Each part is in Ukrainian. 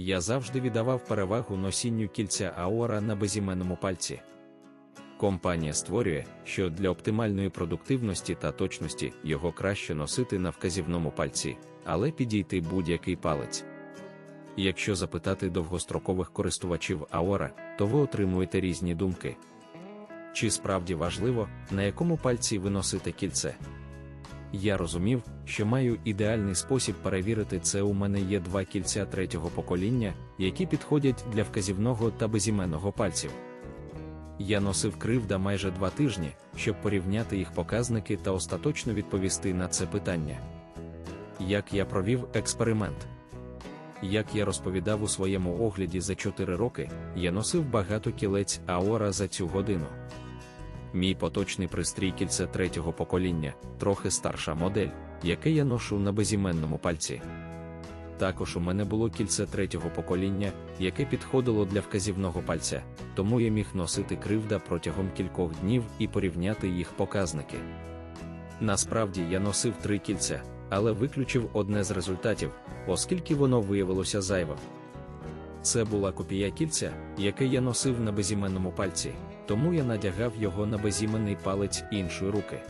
Я завжди віддавав перевагу носінню кільця Аора на безіменному пальці. Компанія створює, що для оптимальної продуктивності та точності його краще носити на вказівному пальці, але підійти будь-який палець. Якщо запитати довгострокових користувачів Аора, то ви отримуєте різні думки. Чи справді важливо, на якому пальці ви носите кільце? Я розумів, що маю ідеальний спосіб перевірити це. У мене є два кільця третього покоління, які підходять для вказівного та безіменного пальців. Я носив кривда майже два тижні, щоб порівняти їх показники та остаточно відповісти на це питання. Як я провів експеримент? Як я розповідав у своєму огляді за 4 роки, я носив багато кілець Аора за цю годину. Мій поточний пристрій кільце третього покоління, трохи старша модель, яке я ношу на безіменному пальці. Також у мене було кільце третього покоління, яке підходило для вказівного пальця, тому я міг носити кривда протягом кількох днів і порівняти їх показники. Насправді я носив три кільця, але виключив одне з результатів, оскільки воно виявилося зайвим. Це була копія кільця, яке я носив на безіменному пальці, тому я надягав його на безіменний палець іншої руки.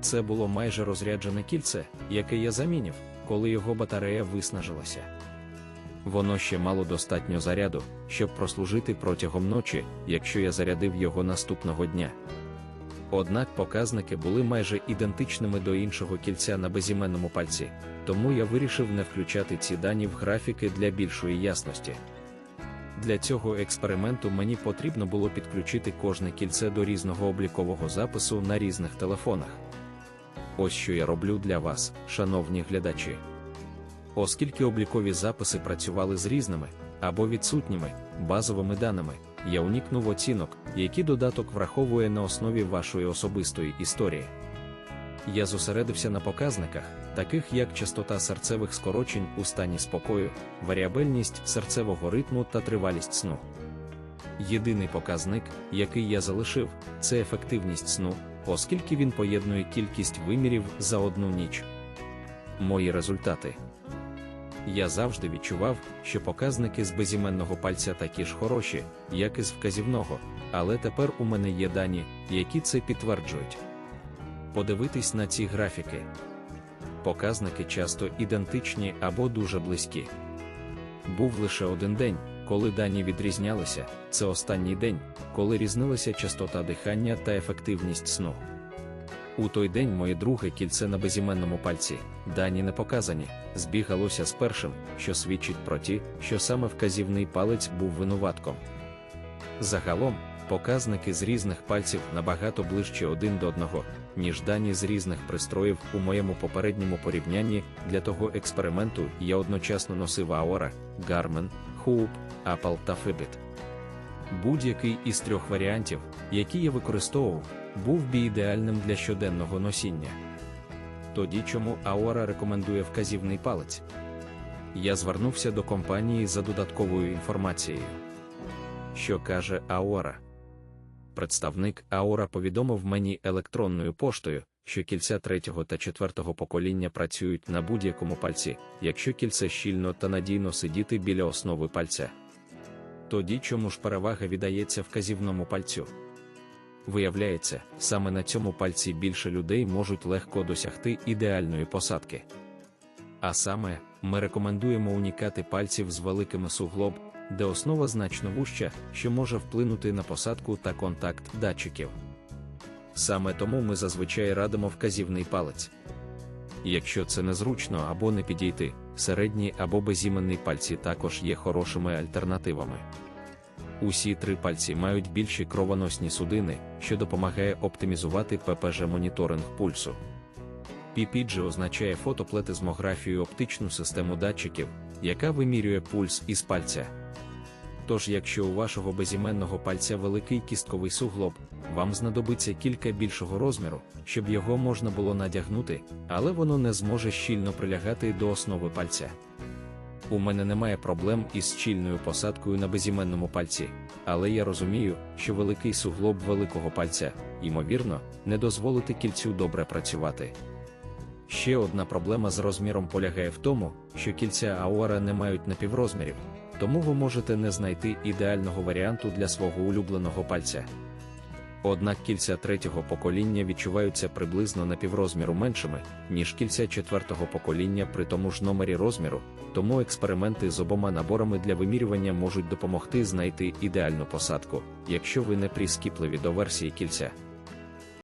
Це було майже розряджене кільце, яке я замінив, коли його батарея виснажилася. Воно ще мало достатньо заряду, щоб прослужити протягом ночі, якщо я зарядив його наступного дня. Однак показники були майже ідентичними до іншого кільця на безіменному пальці, тому я вирішив не включати ці дані в графіки для більшої ясності. Для цього експерименту мені потрібно було підключити кожне кільце до різного облікового запису на різних телефонах. Ось що я роблю для вас, шановні глядачі. Оскільки облікові записи працювали з різними або відсутніми базовими даними, я уникнув оцінок, які додаток враховує на основі вашої особистої історії. Я зосередився на показниках, таких як частота серцевих скорочень у стані спокою, варіабельність серцевого ритму та тривалість сну. Єдиний показник, який я залишив, це ефективність сну, оскільки він поєднує кількість вимірів за одну ніч. Мої результати. Я завжди відчував, що показники з безіменного пальця такі ж хороші, як і з вказівного, але тепер у мене є дані, які це підтверджують. Подивитись на ці графіки. Показники часто ідентичні або дуже близькі. Був лише один день, коли дані відрізнялися, це останній день, коли різнилася частота дихання та ефективність сну. У той день моє друге кільце на безіменному пальці, дані не показані, збігалося з першим, що свідчить про ті, що саме вказівний палець був винуватком. Загалом, показники з різних пальців набагато ближче один до одного, ніж дані з різних пристроїв у моєму попередньому порівнянні для того експерименту я одночасно носив Aora, Garmin, Hoop, Apple та Fitbit. Будь-який із трьох варіантів, які я використовував, був би ідеальним для щоденного носіння. Тоді чому Aora рекомендує вказівний палець? Я звернувся до компанії за додатковою інформацією. Що каже Aora? Представник Aora повідомив мені електронною поштою, що кільця третього та четвертого покоління працюють на будь-якому пальці, якщо кільце щільно та надійно сидіти біля основи пальця. Тоді чому ж перевага віддається вказівному пальцю? Виявляється, саме на цьому пальці більше людей можуть легко досягти ідеальної посадки. А саме, ми рекомендуємо унікати пальців з великими суглоб, де основа значно вуща, що може вплинути на посадку та контакт датчиків. Саме тому ми зазвичай радимо вказівний палець. Якщо це незручно або не підійти, середні або безіменний пальці також є хорошими альтернативами. Усі три пальці мають більші кровоносні судини, що допомагає оптимізувати ППЖ-моніторинг пульсу. PPG означає фотоплетизмографію оптичну систему датчиків, яка вимірює пульс із пальця. Тож, якщо у вашого безіменного пальця великий кістковий суглоб, вам знадобиться кілька більшого розміру, щоб його можна було надягнути, але воно не зможе щільно прилягати до основи пальця. У мене немає проблем із щільною посадкою на безіменному пальці, але я розумію, що великий суглоб великого пальця, ймовірно, не дозволити кільцю добре працювати. Ще одна проблема з розміром полягає в тому, що кільця Аора не мають напіврозмірів, тому ви можете не знайти ідеального варіанту для свого улюбленого пальця. Однак кільця третього покоління відчуваються приблизно на піврозміру меншими, ніж кільця четвертого покоління при тому ж номері розміру, тому експерименти з обома наборами для вимірювання можуть допомогти знайти ідеальну посадку, якщо ви не прискіпливі до версії кільця.